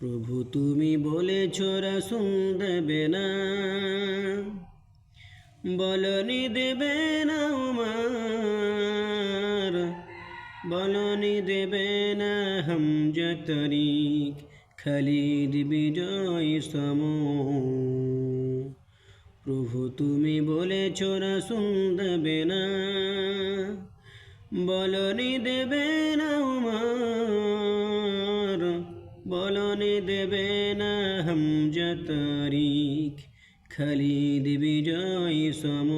প্রভু তুমি বলেছ রাসুল দেবে না। বলনি দেবে না উমার। বলনি দেবে না হামজা তরিক, খালিদ বিজয় সম প্রভু তুমি বলেছ রাসুল দেবে না। বলনি দেবে না উমার। দেবে না তারিখ, খালিদ বিজয় সম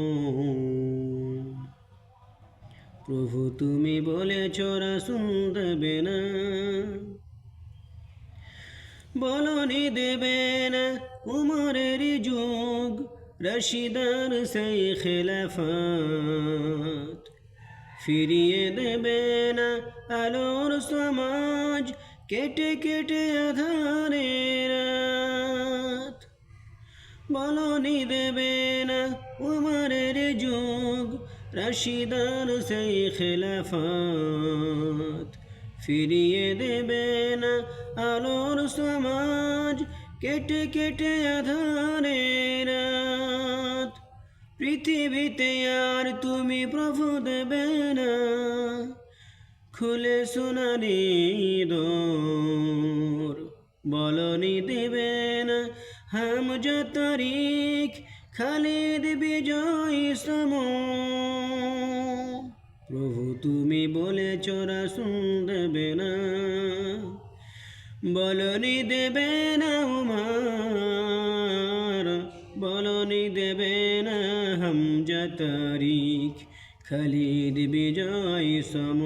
প্রভু তুমি বলেছ রাসুল দেবে না। বলনি দেবে না উমরের যুগ, রশিদার সেই খেলাফত। ফিরিয়ে দেবে না আলোর সমাজ কেটে কেটে আধারে রাত বলনি দেবে না উমরের যুগ, রশিদার সেই খেলাফত। ফিরিয়ে দেবে না আলোর সমাজ, কেটে কেটে আধারে রাত পৃথিবীতে আর তুমি প্রভু দেবে না। খুলে সোনারি দোর, বলনি দেবে না হাম তারিখ, খালিদ বিজয় সম। প্রভু তুমি বলে চোরা দেবে না, বলনি দেবে না উমার, বলনি দেবে না হামজা তারিখ খালিদ বিজয় সম।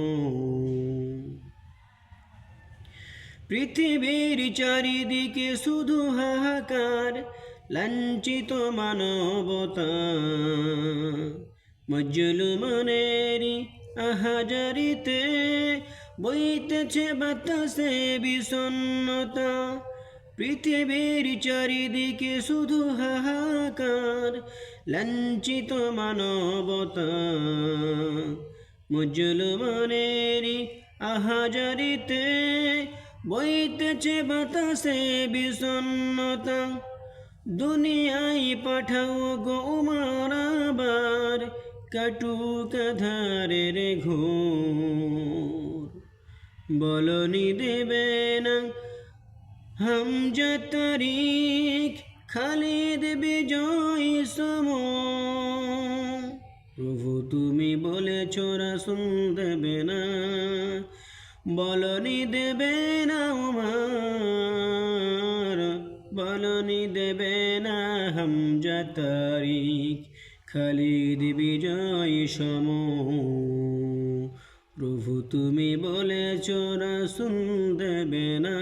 পৃথিবীর চারিদিকে শুধু হাহাকার, লাঞ্ছিত মানবতা। মজলুমানেরি আহাজারিতে বইতেছে বাতাসে বিষণ্ণতা। পৃথিবীর চারিদিকে শুধু হাহাকার লাঞ্ছিত মানবতা। মুজলমানেরি আহাজারিতে বইতেছে বাতাসে বিষণ্ণতা। দুনিয়ায় পাঠাও গো উমারাবার কাটুক ধারের ঘোর। বলনি দেবে না হামজা তারিখ খালিদ বিজয় সম। প্রভু তুমি বলেছ রাসুল দেবে না, বলনি দেবে না উমার, বলনি দেবে না হামজা তারিখ খালিদ বিজয় সম। প্রভু তুমি বলেছ রাসুল দেবে না